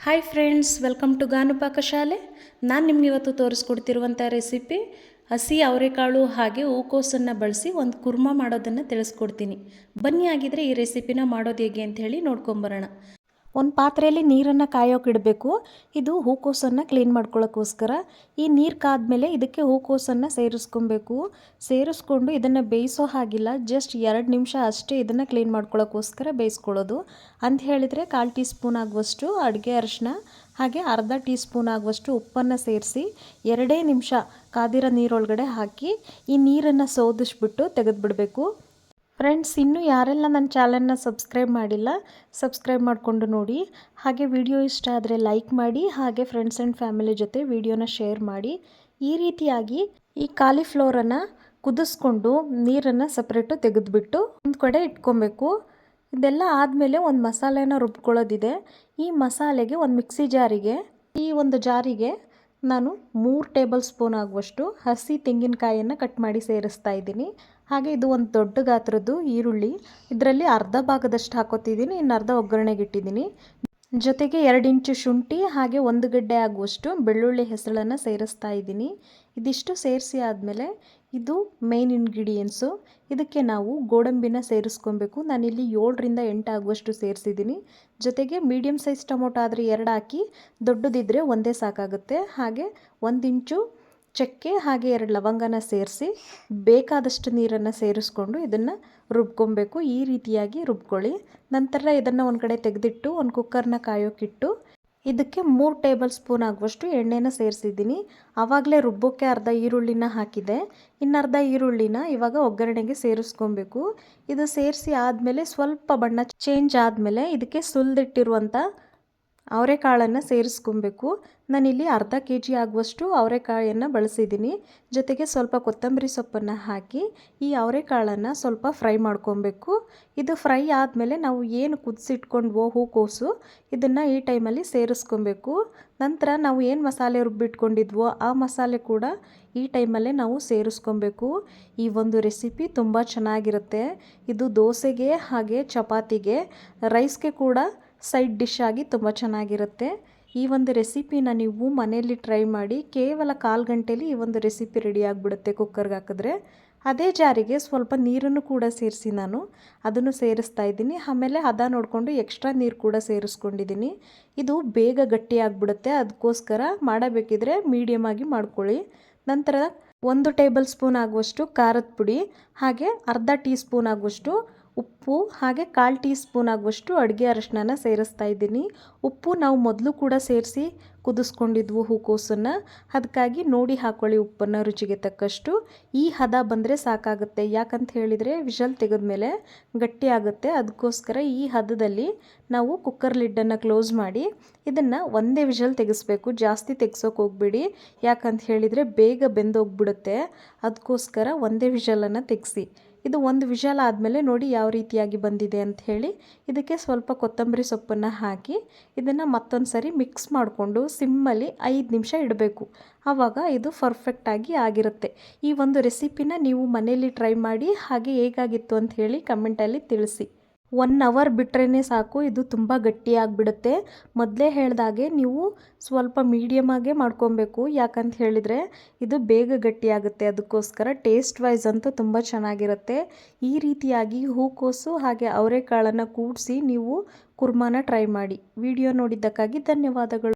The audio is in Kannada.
Hi friends welcome to Gaanu ಪಾಕಶಾಲೆ ನಾನು ನಿಮ್ಗೆ ಇವತ್ತು ತೋರಿಸ್ಕೊಡ್ತಿರುವಂಥ ರೆಸಿಪಿ ಹಸಿ ಅವರೆಕಾಳು ಹಾಗೆ ಹೂಕೋಸನ್ನು ಬಳಸಿ ಒಂದು ಕುರ್ಮಾ ಮಾಡೋದನ್ನು ತಿಳಿಸ್ಕೊಡ್ತೀನಿ. ಬನ್ನಿ ಆಗಿದ್ರೆ ಈ ರೆಸಿಪಿನ ಮಾಡೋದು ಹೇಗೆ ಅಂತ ಹೇಳಿ ನೋಡ್ಕೊಂಬರೋಣ ಒಂದು ಪಾತ್ರೆಯಲ್ಲಿ ನೀರನ್ನು ಕಾಯೋಕೆ ಇಡಬೇಕು. ಇದು ಹೂಕೋಸನ್ನು ಕ್ಲೀನ್ ಮಾಡ್ಕೊಳ್ಳೋಕ್ಕೋಸ್ಕರ ಈ ನೀರು ಕಾದ್ಮೇಲೆ ಇದಕ್ಕೆ ಹೂಕೋಸನ್ನು ಸೇರಿಸ್ಕೊಬೇಕು. ಸೇರಿಸ್ಕೊಂಡು ಇದನ್ನು ಬೇಯಿಸೋ ಹಾಗಿಲ್ಲ. ಜಸ್ಟ್ ಎರಡು ನಿಮಿಷ ಅಷ್ಟೇ ಇದನ್ನು ಕ್ಲೀನ್ ಮಾಡ್ಕೊಳ್ಳೋಕ್ಕೋಸ್ಕರ ಬೇಯಿಸ್ಕೊಳ್ಳೋದು. ಅಂತ ಹೇಳಿದರೆ ಕಾಲು ಟೀ ಸ್ಪೂನ್ ಆಗುವಷ್ಟು ಅಡುಗೆ ಅರಿಶಿನ, ಹಾಗೆ ಅರ್ಧ ಟೀ ಸ್ಪೂನ್ ಆಗುವಷ್ಟು ಉಪ್ಪನ್ನು ಸೇರಿಸಿ ಎರಡೇ ನಿಮಿಷ ಕಾದಿರೋ ನೀರೊಳಗಡೆ ಹಾಕಿ ಈ ನೀರನ್ನು ಸೋದಿಸ್ಬಿಟ್ಟು ತೆಗೆದುಬಿಡಬೇಕು. ಫ್ರೆಂಡ್ಸ್, ಇನ್ನೂ ಯಾರೆಲ್ಲ ನನ್ನ ಚಾನಲ್ನ ಸಬ್ಸ್ಕ್ರೈಬ್ ಮಾಡಿಲ್ಲ, ಸಬ್ಸ್ಕ್ರೈಬ್ ಮಾಡಿಕೊಂಡು ನೋಡಿ. ಹಾಗೆ ವಿಡಿಯೋ ಇಷ್ಟ ಆದರೆ ಲೈಕ್ ಮಾಡಿ, ಹಾಗೆ ಫ್ರೆಂಡ್ಸ್ ಆ್ಯಂಡ್ ಫ್ಯಾಮಿಲಿ ಜೊತೆ ವಿಡಿಯೋನ ಶೇರ್ ಮಾಡಿ. ಈ ರೀತಿಯಾಗಿ ಈ ಕಾಲಿಫ್ಲೋರನ್ನು ಕುದಿಸ್ಕೊಂಡು ನೀರನ್ನು ಸಪ್ರೇಟು ತೆಗೆದುಬಿಟ್ಟು ಒಂದು ಕಡೆ ಇಟ್ಕೊಬೇಕು. ಇದೆಲ್ಲ ಆದಮೇಲೆ ಒಂದು ಮಸಾಲೆನ ರುಬ್ಕೊಳ್ಳೋದಿದೆ. ಈ ಮಸಾಲೆಗೆ ಒಂದು ಮಿಕ್ಸಿ ಜಾರಿಗೆ, ಈ ಒಂದು ಜಾರಿಗೆ ನಾನು ಮೂರು ಟೇಬಲ್ ಸ್ಪೂನ್ ಆಗುವಷ್ಟು ಹಸಿ ತೆಂಗಿನಕಾಯಿಯನ್ನು ಕಟ್ ಮಾಡಿ ಸೇರಿಸ್ತಾ ಇದ್ದೀನಿ. ಹಾಗೆ ಇದು ಒಂದು ದೊಡ್ಡ ಗಾತ್ರದ್ದು ಈರುಳ್ಳಿ. ಇದರಲ್ಲಿ ಅರ್ಧ ಭಾಗದಷ್ಟು ಹಾಕೋತಿದ್ದೀನಿ, ಇನ್ನು ಅರ್ಧ ಒಗ್ಗರಣೆಗೆ ಇಟ್ಟಿದ್ದೀನಿ. ಜೊತೆಗೆ ಎರಡು ಇಂಚು ಶುಂಠಿ, ಹಾಗೆ ಒಂದು ಗಡ್ಡೆ ಆಗುವಷ್ಟು ಬೆಳ್ಳುಳ್ಳಿ ಹೆಸಳನ್ನು ಸೇರಿಸ್ತಾ ಇದ್ದೀನಿ. ಇದಿಷ್ಟು ಸೇರಿಸಿ ಆದಮೇಲೆ ಇದು ಮೇನ್ ಇಂಗ್ರೀಡಿಯೆಂಟ್ಸು ಇದಕ್ಕೆ ನಾವು ಗೋಡಂಬಿನ ಸೇರಿಸ್ಕೊಬೇಕು. ನಾನಿಲ್ಲಿ ಏಳರಿಂದ ಎಂಟು ಆಗುವಷ್ಟು ಸೇರಿಸಿದ್ದೀನಿ. ಜೊತೆಗೆ ಮೀಡಿಯಮ್ ಸೈಜ್ ಟೊಮೊಟೊ ಆದರೆ ಎರಡು ಹಾಕಿ ದೊಡ್ಡದಿದ್ದರೆ ಒಂದೇ ಸಾಕಾಗುತ್ತೆ. ಹಾಗೆ ಒಂದಿಂಚು ಚಕ್ಕೆ, ಹಾಗೆ ಎರಡು ಲವಂಗನ ಸೇರಿಸಿ, ಬೇಕಾದಷ್ಟು ನೀರನ್ನು ಸೇರಿಸ್ಕೊಂಡು ಇದನ್ನು ರುಬ್ಕೊಬೇಕು. ಈ ರೀತಿಯಾಗಿ ರುಬ್ಕೊಳ್ಳಿ. ನಂತರ ಇದನ್ನು ಒಂದು ಕಡೆ ತೆಗೆದಿಟ್ಟು, ಒಂದು ಕುಕ್ಕರ್ನ ಕಾಯೋಕ್ಕಿಟ್ಟು ಇದಕ್ಕೆ ಮೂರು ಟೇಬಲ್ ಸ್ಪೂನ್ ಆಗುವಷ್ಟು ಎಣ್ಣೆನ ಸೇರಿಸಿದ್ದೀನಿ. ಆವಾಗಲೇ ರುಬ್ಬೋಕ್ಕೆ ಅರ್ಧ ಈರುಳ್ಳಿನ ಹಾಕಿದೆ. ಇನ್ನರ್ಧ ಈರುಳ್ಳಿನ ಇವಾಗ ಒಗ್ಗರಣೆಗೆ ಸೇರಿಸ್ಕೊಬೇಕು. ಇದು ಸೇರಿಸಿ ಆದಮೇಲೆ ಸ್ವಲ್ಪ ಬಣ್ಣ ಚೇಂಜ್ ಆದಮೇಲೆ ಇದಕ್ಕೆ ಸುಲಿದಿಟ್ಟಿರುವಂಥ ಅವರೆಕಾಳನ್ನು ಸೇರಿಸ್ಕೊಬೇಕು. ನಾನಿಲ್ಲಿ ಅರ್ಧ ಕೆ ಜಿ ಆಗುವಷ್ಟು ಅವರೆಕಾಯನ್ನು ಬಳಸಿದ್ದೀನಿ. ಜೊತೆಗೆ ಸ್ವಲ್ಪ ಕೊತ್ತಂಬರಿ ಸೊಪ್ಪನ್ನು ಹಾಕಿ ಈ ಅವರೆಕಾಳನ್ನು ಸ್ವಲ್ಪ ಫ್ರೈ ಮಾಡ್ಕೊಬೇಕು. ಇದು ಫ್ರೈ ಆದಮೇಲೆ ನಾವು ಏನು ಕುದಿಸಿಟ್ಕೊಂಡ್ವೋ ಹೂಕೋಸು ಇದನ್ನು ಈ ಟೈಮಲ್ಲಿ ಸೇರಿಸ್ಕೊಬೇಕು. ನಂತರ ನಾವು ಏನು ಮಸಾಲೆ ರುಬ್ಬಿಟ್ಕೊಂಡಿದ್ವೋ ಆ ಮಸಾಲೆ ಕೂಡ ಈ ಟೈಮಲ್ಲೇ ನಾವು ಸೇರಿಸ್ಕೊಬೇಕು. ಈ ಒಂದು ರೆಸಿಪಿ ತುಂಬ ಚೆನ್ನಾಗಿರುತ್ತೆ. ಇದು ದೋಸೆಗೆ ಹಾಗೆ ಚಪಾತಿಗೆ, ರೈಸ್ಗೆ ಕೂಡ ಸೈಡ್ ಡಿಶ್ ಆಗಿ ತುಂಬ ಚೆನ್ನಾಗಿರುತ್ತೆ. ಈ ಒಂದು ರೆಸಿಪಿನ ನೀವು ಮನೆಯಲ್ಲಿ ಟ್ರೈ ಮಾಡಿ, ಕೇವಲ ಕಾಲು ಗಂಟೇಲಿ ಈ ಒಂದು ರೆಸಿಪಿ ರೆಡಿ ಆಗಿಬಿಡುತ್ತೆ ಕುಕ್ಕರ್ಗೆ ಹಾಕಿದ್ರೆ. ಅದೇ ಜಾರಿಗೆ ಸ್ವಲ್ಪ ನೀರನ್ನು ಕೂಡ ಸೇರಿಸಿ ನಾನು. ಅದನ್ನು ಸೇರಿಸ್ತಾ ಇದ್ದೀನಿ. ಆಮೇಲೆ ಹದ ನೋಡಿಕೊಂಡು ಎಕ್ಸ್ಟ್ರಾ ನೀರು ಕೂಡ ಸೇರಿಸ್ಕೊಂಡಿದ್ದೀನಿ. ಇದು ಬೇಗ ಗಟ್ಟಿ ಆಗಿಬಿಡುತ್ತೆ. ಅದಕ್ಕೋಸ್ಕರ ಮಾಡಬೇಕಿದ್ರೆ ಮೀಡಿಯಮ್ ಆಗಿ ಮಾಡ್ಕೊಳ್ಳಿ. ನಂತರ ಒಂದು ಟೇಬಲ್ ಸ್ಪೂನ್ ಆಗುವಷ್ಟು ಖಾರದ ಪುಡಿ, ಹಾಗೆ ಅರ್ಧ ಟೀ ಸ್ಪೂನ್ ಆಗುವಷ್ಟು ಉಪ್ಪು, ಹಾಗೆ ಕಾಲು ಟೀ ಸ್ಪೂನ್ ಆಗುವಷ್ಟು ಅಡುಗೆ ಅರಶಿನ ಸೇರಿಸ್ತಾ ಇದ್ದೀನಿ. ಉಪ್ಪು ನಾವು ಮೊದಲು ಕೂಡ ಸೇರಿಸಿ ಕುದಿಸ್ಕೊಂಡಿದ್ವು ಹೂಕೋಸನ್ನು. ಅದಕ್ಕಾಗಿ ನೋಡಿ ಹಾಕ್ಕೊಳ್ಳಿ ಉಪ್ಪನ್ನು ರುಚಿಗೆ ತಕ್ಕಷ್ಟು. ಈ ಹದ ಬಂದರೆ ಸಾಕಾಗುತ್ತೆ. ಯಾಕಂತ ಹೇಳಿದರೆ ವಿಷಲ್ ತೆಗೆದ್ಮೇಲೆ ಗಟ್ಟಿ ಆಗುತ್ತೆ. ಅದಕ್ಕೋಸ್ಕರ ಈ ಹದದಲ್ಲಿ ನಾವು ಕುಕ್ಕರ್ ಲಿಡ್ಡನ್ನು ಕ್ಲೋಸ್ ಮಾಡಿ ಇದನ್ನು ಒಂದೇ ವಿಷಲ್ ತೆಗೆಸ್ಬೇಕು. ಜಾಸ್ತಿ ತೆಗ್ಸೋಕೆ ಹೋಗ್ಬೇಡಿ. ಯಾಕಂತ ಹೇಳಿದರೆ ಬೇಗ ಬೆಂದೋಗ್ಬಿಡುತ್ತೆ. ಅದಕ್ಕೋಸ್ಕರ ಒಂದೇ ವಿಷಲನ್ನು ತೆಗೆಸಿ. ಇದು ಒಂದು ವಿಷಾಲ ಆದಮೇಲೆ ನೋಡಿ ಯಾವ ರೀತಿಯಾಗಿ ಬಂದಿದೆ ಅಂತ ಹೇಳಿ ಇದಕ್ಕೆ ಸ್ವಲ್ಪ ಕೊತ್ತಂಬರಿ ಸೊಪ್ಪನ್ನು ಹಾಕಿ ಇದನ್ನು ಮತ್ತೊಂದು ಸರಿ ಮಿಕ್ಸ್ ಮಾಡಿಕೊಂಡು ಸಿಮ್ಮಲ್ಲಿ ಐದು ನಿಮಿಷ ಇಡಬೇಕು. ಆವಾಗ ಇದು ಪರ್ಫೆಕ್ಟಾಗಿ ಆಗಿರುತ್ತೆ. ಈ ಒಂದು ರೆಸಿಪಿನ ನೀವು ಮನೆಯಲ್ಲಿ ಟ್ರೈ ಮಾಡಿ ಹಾಗೆ ಹೇಗಾಗಿತ್ತು ಅಂತ ಹೇಳಿ ಕಮೆಂಟಲ್ಲಿ ತಿಳಿಸಿ. ಒನ್ ಅವರ್ ಬಿಟ್ರೇ ಸಾಕು, ಇದು ತುಂಬ ಗಟ್ಟಿಯಾಗಿಬಿಡುತ್ತೆ ಮೊದಲೇ ಹೇಳ್ದಾಗೆ ನೀವು ಸ್ವಲ್ಪ ಮೀಡಿಯಮಾಗೇ ಮಾಡ್ಕೊಬೇಕು. ಯಾಕಂತ ಹೇಳಿದರೆ ಇದು ಬೇಗ ಗಟ್ಟಿಯಾಗುತ್ತೆ ಅದಕ್ಕೋಸ್ಕರ ಟೇಸ್ಟ್ ವೈಸ್ ಅಂತೂ ತುಂಬ ಚೆನ್ನಾಗಿರುತ್ತೆ. ಈ ರೀತಿಯಾಗಿ ಹೂಕೋಸು ಹಾಗೆ ಅವರೆಕಾಳನ್ನು ಕೂಡಿಸಿ ನೀವು ಕುರ್ಮಾನ ಟ್ರೈ ಮಾಡಿ. ವಿಡಿಯೋ ನೋಡಿದ್ದಕ್ಕಾಗಿ ಧನ್ಯವಾದಗಳು.